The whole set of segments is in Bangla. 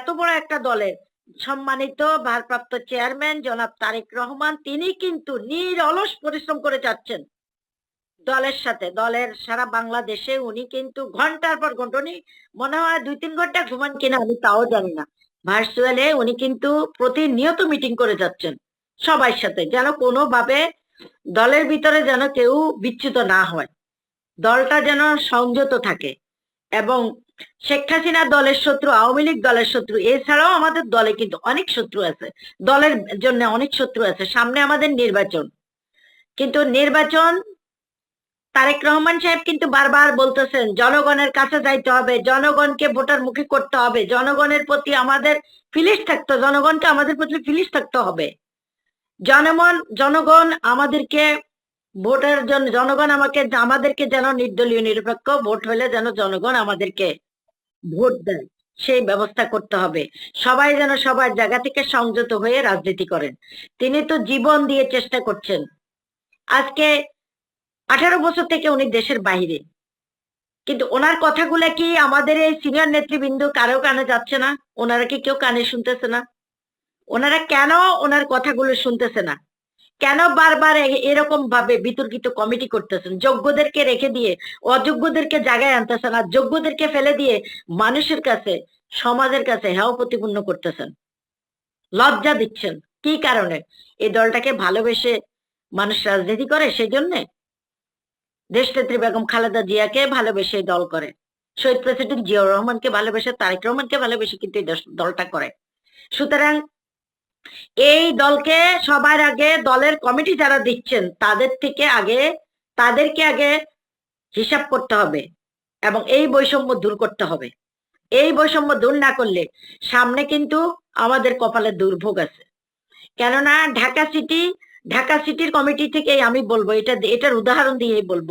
এত বড় একটা দলের সম্মানিত ভারপ্রাপ্ত চেয়ারম্যান জনাব তারেক রহমান, তিনি কিন্তু নিরলস পরিশ্রম করে যাচ্ছেন দলের সাথে। দলের সারা বাংলাদেশে উনি কিন্তু ঘণ্টার পর ঘণ্টা, উনি মনে হয় দুই তিন ঘণ্টা ঘুমান কিনা আমি তাও জানি না। ভার্চুয়ালে উনি কিন্তু প্রতিনিয়ত মিটিং করে যাচ্ছেন সবার সাথে, যেন কোনোভাবে দলের ভিতরে যেন কেউ বিচ্যুত না হয়। দলটা যেন সংযত থাকে। এবং শেখ হাসিনা দলের শত্রু, আওয়ামী লীগ দলের শত্রু, এছাড়াও আমাদের দলে কিন্তু অনেক শত্রু আছে। দলের জন্য অনেক শত্রু আছে। সামনে আমাদের নির্বাচন। কিন্তু নির্বাচন, তারেক রহমান সাহেব কিন্তু বারবার বলতেছেন, জনগণের কাছে যাইতে হবে, জনগণকে ভোটার মুখে করতে হবে, জনগণের প্রতি আমাদের ফিলিস থাকতে, জনগণকে আমাদের প্রতি ফিলিস থাকতে হবে। জনগণ জনগণ আমাদেরকে ভোটের জন্য জনগণ আমাকে আমাদেরকে যেন নির্দলীয়, নিরপেক্ষ ভোট হলে যেন জনগণ আমাদেরকে ভোট দেয়, সেই ব্যবস্থা করতে হবে। সবাই যেন সবার জায়গা থেকে সংযত হয়ে রাজনীতি করেন। তিনি তো জীবন দিয়ে চেষ্টা করছেন। আজকে আঠারো বছর থেকে উনি দেশের বাইরে কিন্তু ওনার কথাগুলো কি আমাদের এই সিনিয়র নেতৃবৃন্দ কারও কানে যাচ্ছে না? ওনারা কি কেউ কানে শুনতেছে না? ওনারা কেন ওনার কথাগুলো শুনতেছে না? কেন বারবার এরকম ভাবে বিতর্কিত কমিটি করতেছেন? যোগ্যদেরকে রেখে দিয়ে, অযোগ্যদেরকে জায়গায় আনতেছেন আর যোগ্যদেরকে ফেলে দিয়ে মানুষের কাছে, সমাজের কাছে হেয় প্রতিপূর্ণ করতেছেন। লজ্জা দিচ্ছেন। কি কারণে? এই দলটাকে ভালোবেসে মানুষ রাজনীতি করে সেই জন্যে দেশনেত্রী বেগম খালেদা জিয়াকে ভালোবেসে দল করে। শহীদ প্রেসিডেন্ট জিয়াউর রহমানকে ভালোবেসে, তারেক রহমানকে ভালোবেসে কিন্তু এই দলটা করে। সুতরাং এই দলকে সবার আগে দলের কমিটি যারা দিচ্ছেন, তাদের থেকে আগে, তাদেরকে আগে হিসাব করতে হবে এবং এই বৈষম্য দূর করতে হবে। এই বৈষম্য দূর না করলে সামনে কিন্তু আমাদের কপালে দুর্ভোগ আছে। কেননা ঢাকা সিটি, ঢাকা সিটির কমিটি থেকে আমি বলব, এটা এটার উদাহরণ দিয়েই বলব,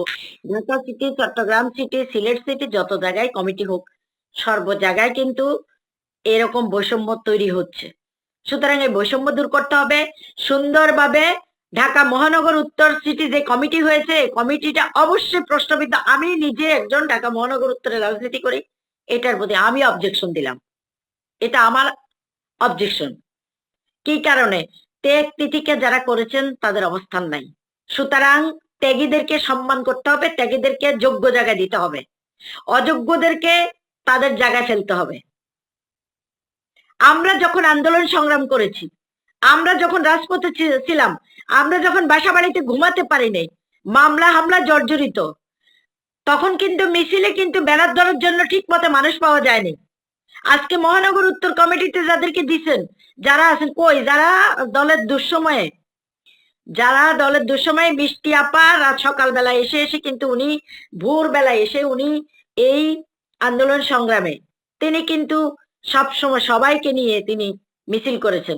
Dhaka city, Chattogram city, Sylhet city যত জায়গায় কমিটি হোক, সর্ব জায়গায় কিন্তু এরকম বৈষম্য তৈরি হচ্ছে। সুতরাং এই বৈষম্য দূর করতে হবে। সুন্দরভাবে ঢাকা মহানগর উত্তর সিটি যে কমিটি হয়েছে কমিটিটা অবশ্যই প্রশ্নবিদ্ধ। আমি নিজে একজন ঢাকা মহানগর উত্তরে রাজনীতি করি। এটার প্রতি আমি অবজেকশন দিলাম। এটা আমার অবজেকশন কি কারণে? ত্যাগ তিথিকে যারা করেছেন, তাদের অবস্থান নাই। সুতরাং ত্যাগীদেরকে সম্মান করতে হবে, ত্যাগীদেরকে যোগ্য জায়গায় দিতে হবে। অযোগ্যদেরকে তাদের জায়গায় ফেলতে হবে। আমরা যখন আন্দোলন সংগ্রাম করেছি, আমরা যখন রাজপথে ছিলাম, আমরা যখন বাসা বাড়িতে ঘুমাতে পারি নাই, মামলা, হামলা জর্জরিত, তখন কিন্তু মিছিলে কিন্তু ব্যানার ধরার জন্য ঠিক মতো মানুষ পাওয়া যায়নি। আজকে মহানগর উত্তর কমিটিতে যাদেরকে দিচ্ছেন যারা আছেন, কই? যারা দলের দুঃসময়ে, যারা দলের দুঃসময়ে বৃষ্টি আপা রাত সকালবেলা এসে এসে কিন্তু উনি ভোর বেলায় এসে উনি এই আন্দোলন সংগ্রামে, তিনি কিন্তু সব সময় সবাইকে নিয়ে তিনি মিছিল করেছেন।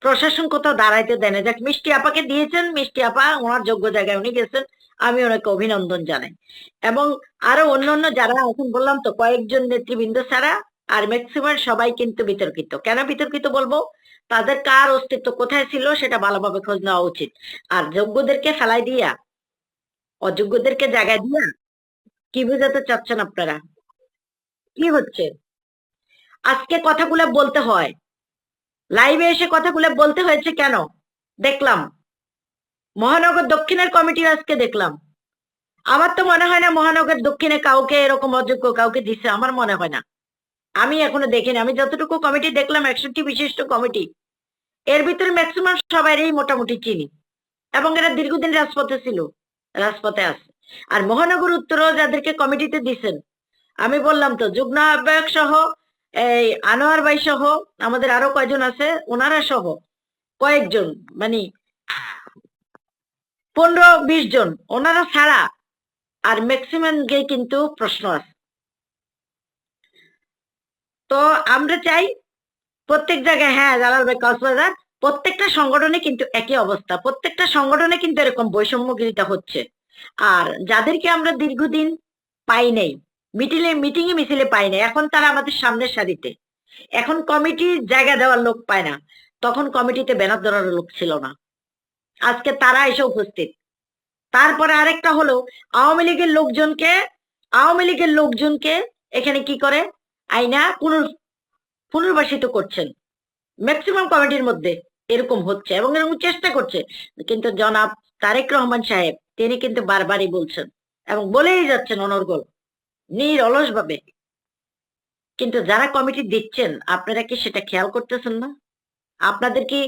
প্রশাসন কোথাও দাঁড়াইতে দেয় না। যাক, মিষ্টি আপাকে দিয়েছেন, মিষ্টি আপা ওনার যোগ্য জায়গায় উনি গেছেন। আমি ওনাকে অভিনন্দন জানাই। এবং আরও অন্যান্য যারা এখন বললাম তো, কয়েকজন নেতৃবৃন্দ ছাড়া আর ম্যাক্সিমাম সবাই কিন্তু বিতর্কিত। কেন বিতর্কিত বলব? তাদের কার অস্তিত্ব কোথায় ছিল সেটা ভালোভাবে খোঁজ নেওয়া উচিত। আর যোগ্যদেরকে ফেলাই দিয়া, অযোগ্যদেরকে জায়গায় দিয়া, কি বুঝাতে চাচ্ছেন আপনারা? কি হচ্ছে? আজকে কথাগুলো বলতে হয়। লাইভে এসে কথাগুলো বলতে হয়েছে কেন? দেখলাম। মহানগর দক্ষিণের কমিটি আজকে দেখলাম। আমার তো মনে হয় না মহানগর দক্ষিণে কাউকে এরকম অযোগ্য কাউকে দিছে, আমার মনে হয় না। আমি এখনও দেখিনি। আমি যতটুকু কমিটি দেখলাম, একষট্টি বিশিষ্ট কমিটি, এর ভিতরে ম্যাক্সিমাম সবাইরই মোটামুটি চিনি এবং এরা দীর্ঘদিন রাজপথে ছিল, রাজপথে আছে। আর মহানগর উত্তরও যাদেরকে কমিটিতে দিছেন, আমি বললাম তো, যুগ্ম আহ্বায়ক সহ এই আনোয়ার ভাই সহ আমাদের আরও কয়জন আছে? ওনারা সহ কয়েকজন মানে পনেরো বিশ জন। ওনারা ছাড়া আর ম্যাক্সিমাম গে কিন্তু প্রশ্ন আছে। তো আমরা চাই প্রত্যেক জায়গায় হ্যাঁ জালাল ভাই, কক্সবাজার, প্রত্যেকটা সংগঠনে কিন্তু একই অবস্থা। প্রত্যেকটা সংগঠনে কিন্তু এরকম বৈষম্যগিরিতা হচ্ছে। আর যাদেরকে আমরা দীর্ঘদিন পাই নাই মিটিলে মিটিং এ মিছিলে পাই না। এখন তারা আমাদের সামনের সারিতে। এখন কমিটির জায়গা দেওয়ার লোক পায় না। তখন কমিটিতে ব্যানার ধরার লোক ছিল না। আজকে তারা এসে উপস্থিত। তারপরে আরেকটা হলো, আওয়ামী লীগের লোকজনকে, আওয়ামী লীগের লোকজনকে এখানে কি করে? আইনা পুনর, পুনর্বাসিত করছেন। ম্যাক্সিমাম কমিটির মধ্যে এরকম হচ্ছে এবং এরকম চেষ্টা করছে। কিন্তু জনাব তারেক রহমান সাহেব, তিনি কিন্তু বারবারই বলছেন এবং বলেই যাচ্ছেন অনর্গল। নিরলস ভাবে কিন্তু যারা কমিটি দিচ্ছেন, আপনারা কি সেটা খেয়াল করতেছেন না? আপনাদের কি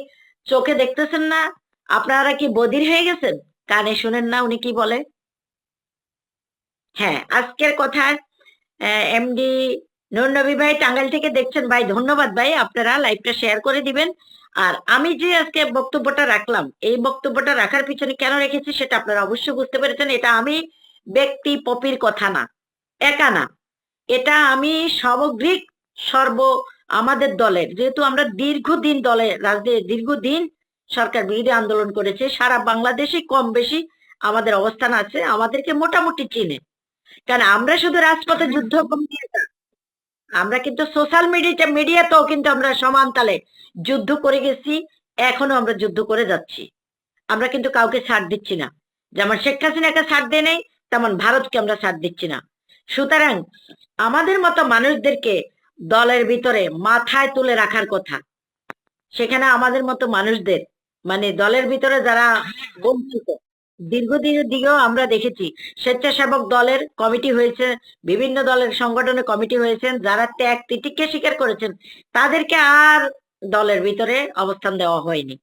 চোখে দেখতেছেন না? আপনারা কি বদির হয়ে গেছেন? কানে শুনেন না, উনি কি বলে? হ্যাঁ আজকের কথা এমডি নবী ভাই টাঙ্গাইল থেকে দেখছেন। ভাই, ধন্যবাদ ভাই, আপনারা লাইভটা শেয়ার করে দিবেন। আর আমি যে আজকে বক্তব্যটা রাখলাম, এই বক্তব্যটা রাখার পিছনে কেন রেখেছি সেটা আপনারা অবশ্যই বুঝতে পেরেছেন। এটা আমি ব্যক্তি পপির কথা না। একা না। এটা আমি সামগ্রিক সর্ব আমাদের দলের। যেহেতু আমরা দীর্ঘদিন দলে রাজনীতি, দীর্ঘদিন সরকার বিরোধী আন্দোলন করেছে, সারা বাংলাদেশে কম বেশি আমাদের অবস্থান আছে, আমাদেরকে মোটামুটি চিনে। কারণ আমরা শুধু রাজপথে যুদ্ধ আমরা কিন্তু সোশ্যাল মিডিয়া, মিডিয়াতেও কিন্তু আমরা সমান তালে যুদ্ধ করে গেছি এখনও আমরা যুদ্ধ করে যাচ্ছি। আমরা কিন্তু কাউকে ছাড় দিচ্ছি না। যেমন শেখ হাসিনাকে ছাড় দিয়ে নেই, তেমন ভারতকে আমরা ছাড় দিচ্ছি না। সুতরাং আমাদের মতো মানুষদেরকে দলের ভিতরে মাথায় তুলে রাখার কথা। সেখানে আমাদের মতো মানুষদের মানে দলের ভিতরে যারা বঞ্চিত দীর্ঘদিনের দিকেও আমরা দেখেছি স্বেচ্ছাসেবক দলের কমিটি হয়েছে, বিভিন্ন দলের সংগঠনের কমিটি হয়েছেন, যারা ত্যাগ তিতিককে স্বীকার করেছেন, তাদেরকে আর দলের ভিতরে অবস্থান দেওয়া হয়নি।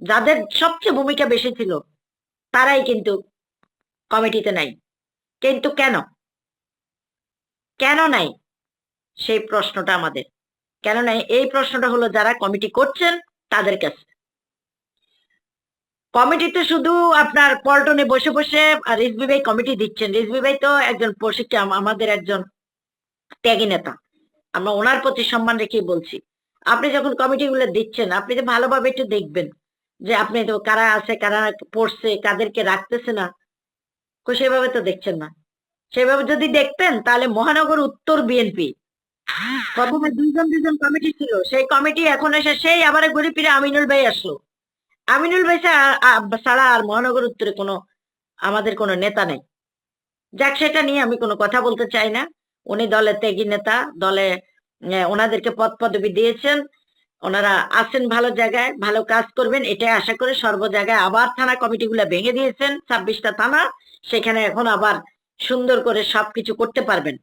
যাদের সবচেয়ে ভূমিকা বেশি ছিল, তারাই কিন্তু কমিটিতে নাই। কিন্তু কেন? কেন নাই? সেই প্রশ্নটা আমাদের। কেন নাই? এই প্রশ্নটা হলো, যারা কমিটি করছেন, তাদের কাছে। কমিটিতে শুধু আপনার পল্টনে বসে বসে আর রিজবি ভাই কমিটি দিচ্ছেন। রিজবি ভাই তো একজন প্রশিক্ষণ আমাদের একজন ত্যাগী নেতা। আমরা ওনার প্রতি সম্মান রেখেই বলছি। আপনি যখন কমিটি গুলো দিচ্ছেন, আপনি যে ভালোভাবে একটু দেখবেন যে আপনি তো কারা আছে, কারা পড়ছে, কাদেরকে রাখতেছে না। সেভাবে তো দেখছেন না। সেভাবে যদি দেখতেন, তাহলে মহানগর উত্তর বিএনপি। প্রথমে দুইজন দুইজন কমিটি ছিল। সেই কমিটি এখন এসে, সেই আবার ঘুরে ফিরে আমিনুল ভাই আসলো। আমিনুল ভাই ছাড়া- আর মহানগর উত্তরে কোনো, আমাদের কোনো নেতা নেই। যাক, সেটা নিয়ে আমি কোনো কথা বলতে চাই না। উনি দলে ত্যাগী নেতা, দলে ওনাদেরকে পদ পদবি দিয়েছেন। ওনারা আছেন ভালো জায়গায়, ভালো কাজ করবেন, এটাই আশা করে সর্ব জায়গায় আবার থানা কমিটিগুলো ভেঙে দিয়েছেন। ছাব্বিশটা থানা, সেখানে এখন আবার সুন্দর করে সবকিছু করতে পারবেন।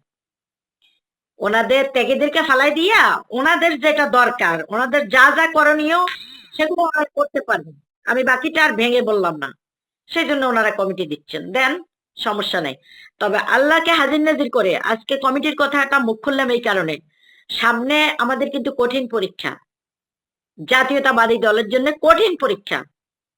ওনাদের ত্যাগীদেরকে ফালাই দিয়া ওনাদের যেটা দরকার, ওনাদের যা যা করণীয় সেগুলো করতে পারবেন। আমি বাকিটা আর ভেঙে বললাম না। সেই জন্য ওনারা কমিটি দিচ্ছেন। দেন, সমস্যা নেই। তবে আল্লাহকে হাজির নাজির করে আজকে কমিটির কথাটা মুখ খুললাম এই কারণে। সামনে আমাদের কিন্তু কঠিন পরীক্ষা। জাতীয়তাবাদী দলের জন্য কঠিন পরীক্ষা।